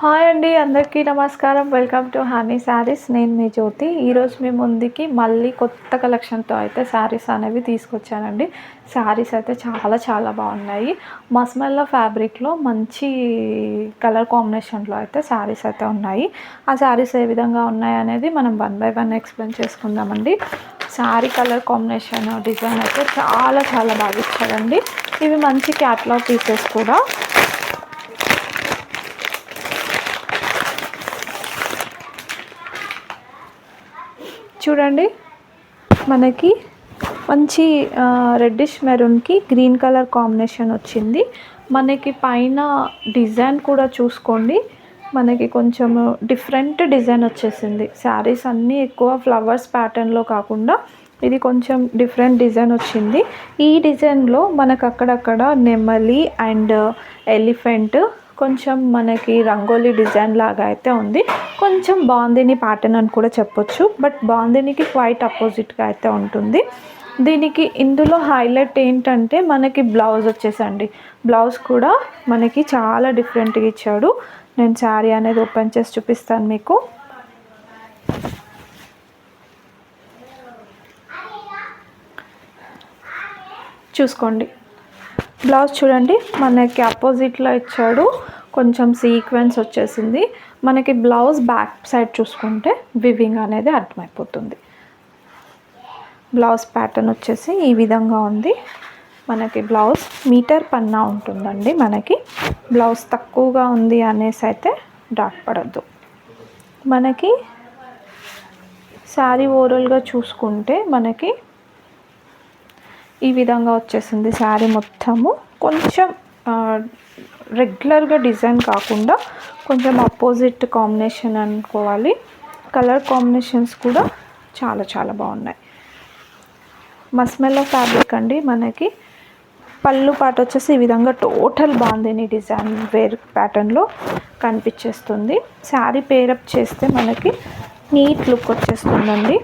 Hi అండి అందరికీ నమస్కారం. Welcome to Honey Sarees. నేను మీ జ్యోతి. ఈరోజు మీ ముందుకి మళ్ళీ కొత్త కలెక్షన్తో అయితే శారీస్ అనేవి తీసుకొచ్చానండి. శారీస్ అయితే చాలా చాలా బాగున్నాయి. మస్మెల్లో ఫ్యాబ్రిక్లో మంచి కలర్ కాంబినేషన్లో అయితే శారీస్ అయితే ఉన్నాయి. ఆ శారీస్ ఏ విధంగా ఉన్నాయి అనేది మనం వన్ బై వన్ ఎక్స్ప్లెయిన్ చేసుకుందామండి. శారీ కలర్ కాంబినేషన్ డిజైన్ అయితే చాలా చాలా బాగా ఇచ్చారండి. ఇవి మంచి క్యాట్లాగ్ పీసెస్ కూడా. చూడండి. మనకి మంచి రెడ్డిష్ మెరూన్కి గ్రీన్ కలర్ కాంబినేషన్ వచ్చింది. మనకి పైన డిజైన్ కూడా చూసుకోండి. మనకి కొంచెం డిఫరెంట్ డిజైన్ వచ్చేసింది. శారీస్ అన్నీ ఎక్కువ ఫ్లవర్స్ ప్యాటర్న్లో కాకుండా ఇది కొంచెం డిఫరెంట్ డిజైన్ వచ్చింది. ఈ డిజైన్లో మనకు అక్కడక్కడ నెమలి అండ్ ఎలిఫెంట్ కొంచెం మనకి రంగోలీ డిజైన్ లాగా అయితే ఉంది. కొంచెం బాందిని ప్యాటర్న్ అని కూడా చెప్పొచ్చు. బట్ బాందినికి క్వైట్ అపోజిట్గా అయితే ఉంటుంది. దీనికి ఇందులో హైలైట్ ఏంటంటే మనకి బ్లౌజ్ వచ్చేసండి. బ్లౌజ్ కూడా మనకి చాలా డిఫరెంట్గా ఇచ్చాడు. నేను శారీ అనేది ఓపెన్ చేసి చూపిస్తాను మీకు. చూసుకోండి. బ్లౌజ్ చూడండి మనకి అపోజిట్లో ఇచ్చాడు. కొంచెం సీక్వెన్స్ వచ్చేసింది. మనకి బ్లౌజ్ బ్యాక్ సైడ్ చూసుకుంటే వివింగ్ అనేది అర్థమైపోతుంది. బ్లౌజ్ ప్యాటర్న్ వచ్చేసి ఈ విధంగా ఉంది. మనకి బ్లౌజ్ మీటర్ పన్నా ఉంటుందండి మనకి. బ్లౌజ్ తక్కువగా ఉంది అనేసి అయితే డాట్ పడద్దు. మనకి శారీ ఓవరాల్గా చూసుకుంటే మనకి ఈ విధంగా వచ్చేసింది శారీ మొత్తము. కొంచెం రెగ్యులర్గా డిజైన్ కాకుండా కొంచెం అపోజిట్ కాంబినేషన్ అనుకోవాలి. కలర్ కాంబినేషన్స్ కూడా చాలా చాలా బాగున్నాయి. మస్మెల్లో ఫ్యాబ్రిక్ అండి మనకి. పళ్ళు పాట వచ్చేసి ఈ విధంగా టోటల్ బాగుంది డిజైన్ వేర్ ప్యాటర్న్లో కనిపించేస్తుంది శారీ పేరప్ చేస్తే మనకి నీట్ లుక్ వచ్చేస్తుందండి.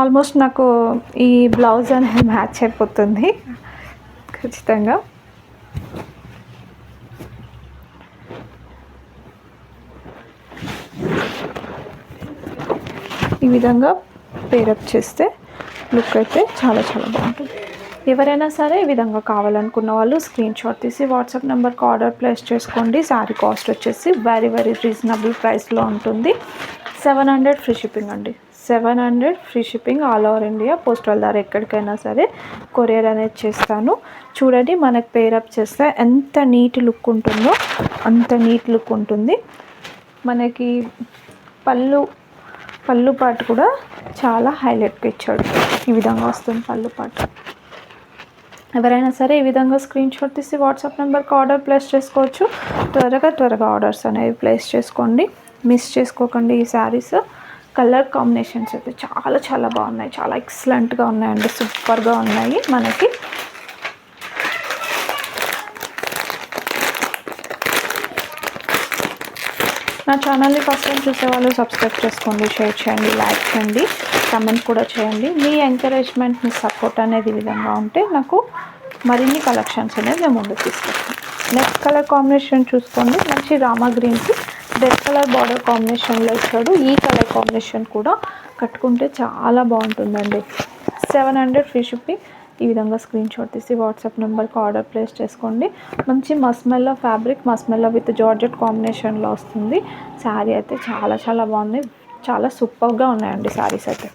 ఆల్మోస్ట్ నాకు ఈ బ్లౌజ్ అనేది మ్యాచ్ అయిపోతుంది. ఖచ్చితంగా. ఈ విధంగా పేరప్ చేస్తే లుక్ అయితే చాలా చాలా బాగుంటుంది. ఎవరైనా సరే ఈ విధంగా కావాలనుకున్న వాళ్ళు స్క్రీన్ షాట్ తీసి వాట్సాప్ నెంబర్కి ఆర్డర్ ప్లేస్ చేసుకోండి. శారీ కాస్ట్ వచ్చేసి వెరీ వెరీ రీజనబుల్ ప్రైస్లో ఉంటుంది. సెవెన్ హండ్రెడ్ ఫ్రీ షిప్పింగ్ అండి. Seven hundred free shipping all over India. Postal ద్వారా ఎక్కడికైనా సరే కొరియర్ అనేది చేస్తాను. చూడండి మనకు పేరప్ చేస్తే ఎంత నీట్ లుక్ ఉంటుందో అంత నీట్ లుక్ ఉంటుంది. మనకి పళ్ళు పళ్ళు పాటు కూడా చాలా హైలైట్గా ఇచ్చాడు ఈ విధంగా వస్తుంది పళ్ళు పాటు. ఎవరైనా సరే ఈ విధంగా స్క్రీన్ షాట్ తీసి వాట్సాప్ నెంబర్కి ఆర్డర్ ప్లేస్ చేసుకోవచ్చు. త్వరగా త్వరగా ఆర్డర్స్ అనేవి ప్లేస్ చేసుకోండి. మిస్ చేసుకోకండి ఈ శారీస్ కలర్ కాంబినేషన్స్ అయితే చాలా చాలా బాగున్నాయి. చాలా ఎక్సలెంట్గా ఉన్నాయండి. సూపర్గా ఉన్నాయి మనకి. నా ఛానల్ని ఫస్ట్ టైం చూసేవాళ్ళు సబ్స్క్రైబ్ చేసుకోండి షేర్ చేయండి లైక్ చేయండి కమెంట్ కూడా చేయండి. మీ ఎంకరేజ్మెంట్ మీ సపోర్ట్ అనేది విధంగా ఉంటే నాకు మరిన్ని కలెక్షన్స్ అనేది మేము ముందుకు తీసుకొస్తాం నెక్స్ట్ కలర్ కాంబినేషన్ చూసుకోండి. మంచి రామా గ్రీన్కి రెడ్ కలర్ బార్డర్ కాంబినేషన్లో ఇచ్చాడు. ఈ కలర్ కాంబినేషన్ కూడా కట్టుకుంటే చాలా బాగుంటుందండి. Seven hundred free shipping. ఈ విధంగా స్క్రీన్ షాట్ తీసి వాట్సాప్ నెంబర్కి ఆర్డర్ ప్లేస్ చేసుకోండి. మంచి మస్మెల్లో ఫ్యాబ్రిక్ మస్మెల్లో విత్ జార్జెట్ కాంబినేషన్లో వస్తుంది. శారీ అయితే చాలా చాలా బాగుంది. చాలా సూపర్గా ఉన్నాయండి శారీస్ అయితే.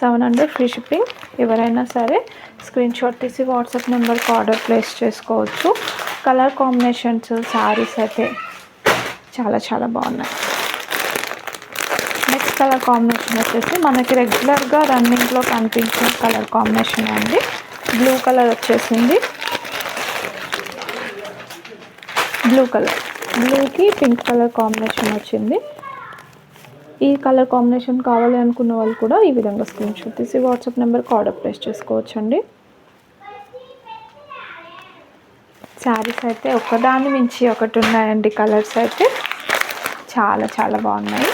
Seven hundred free shipping. ఎవరైనా సరే స్క్రీన్ షాట్ తీసి వాట్సాప్ నెంబర్కి ఆర్డర్ ప్లేస్ చేసుకోవచ్చు. కలర్ కాంబినేషన్స్ శారీస్ అయితే చాలా చాలా బాగున్నాయి. నెక్స్ట్ కలర్ కాంబినేషన్ వచ్చేసి మనకి రెగ్యులర్గా రన్నింగ్లో కనిపించే కలర్ కాంబినేషన్ అండి. బ్లూ కలర్ వచ్చేసింది. బ్లూ కలర్ బ్లూకి పింక్ కలర్ కాంబినేషన్ వచ్చింది. ఈ కలర్ కాంబినేషన్ కావాలి అనుకున్న వాళ్ళు కూడా ఈ విధంగా స్క్రీన్ షాట్ తీసి వాట్సాప్ నెంబర్కి ఆర్డర్ ప్లేస్ చేసుకోవచ్చండి. శారీస్ అయితే ఒకదాని మించి ఒకటి ఉన్నాయండి కలర్స్ అయితే. చాలా చాలా బాగున్నాయి.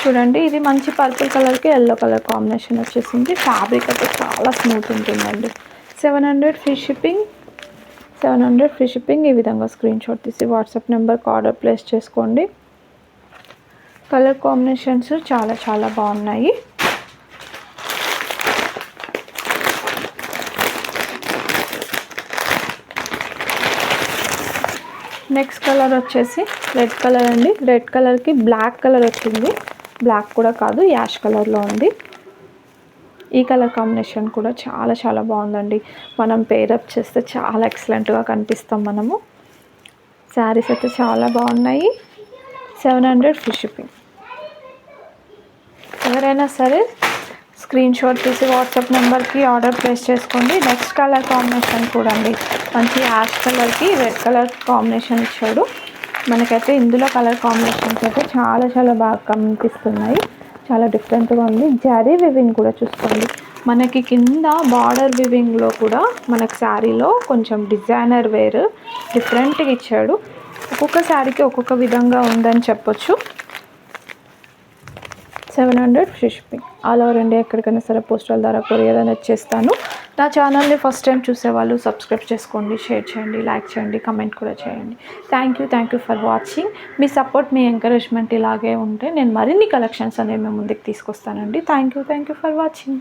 చూడండి ఇది మంచి పర్పుల్ కలర్కి ఎల్లో కలర్ కాంబినేషన్ వచ్చేసింది. ఫ్యాబ్రిక్ అయితే చాలా స్మూత్ ఉంటుందండి. Seven hundred free shipping. Seven hundred free shipping. ఈ విధంగా స్క్రీన్ షాట్ తీసి వాట్సాప్ నెంబర్కి ఆర్డర్ ప్లేస్ చేసుకోండి. కలర్ కాంబినేషన్స్ చాలా చాలా బాగున్నాయి. నెక్స్ట్ కలర్ వచ్చేసి రెడ్ కలర్ అండి. రెడ్ కలర్కి బ్లాక్ కలర్ వచ్చింది. బ్లాక్ కూడా కాదు యాష్ కలర్లో ఉంది. ఈ కలర్ కాంబినేషన్ కూడా చాలా చాలా బాగుందండి. మనం పేరప్ చేస్తే చాలా ఎక్సలెంట్గా కనిపిస్తాం మనము. శారీస్ అయితే చాలా బాగున్నాయి. సెవెన్ హండ్రెడ్ ఫ్రీ షిప్పింగ్ ఎవరైనా సరే స్క్రీన్ షాట్ తీసి వాట్సాప్ నెంబర్కి ఆర్డర్ ప్లేస్ చేసుకోండి. నెక్స్ట్ కలర్ కాంబినేషన్ చూడండి. మంచి యాష్ కలర్కి రెడ్ కలర్ కాంబినేషన్ ఇచ్చాడు. మనకైతే ఇందులో కలర్ కాంబినేషన్స్ అయితే చాలా చాలా బాగా కనిపిస్తున్నాయి. చాలా డిఫరెంట్గా ఉంది. జరీ వివింగ్ కూడా చూసుకోండి. మనకి కింద బార్డర్ వివింగ్లో కూడా మనకి శారీలో కొంచెం డిజైనర్ వేర్ డిఫరెంట్గా ఇచ్చాడు. ఒక్కొక్క శారీకి ఒక్కొక్క విధంగా ఉందని చెప్పొచ్చు. Seven hundred free shipping. All over India ఎక్కడికైనా సరే పోస్టల్ ద్వారా కొరియర్ అనేది చేస్తాను. నా ఛానల్ని ఫస్ట్ టైం చూసేవాళ్ళు సబ్స్క్రైబ్ చేసుకోండి షేర్ చేయండి లైక్ చేయండి కమెంట్ కూడా చేయండి. Thank you thank you for watching me support మీ ఎంకరేజ్మెంట్ ఇలాగే ఉంటే నేను మరిన్ని కలెక్షన్స్ అనేవి మేము ముందుకు తీసుకొస్తానండి. Thank you thank you for watching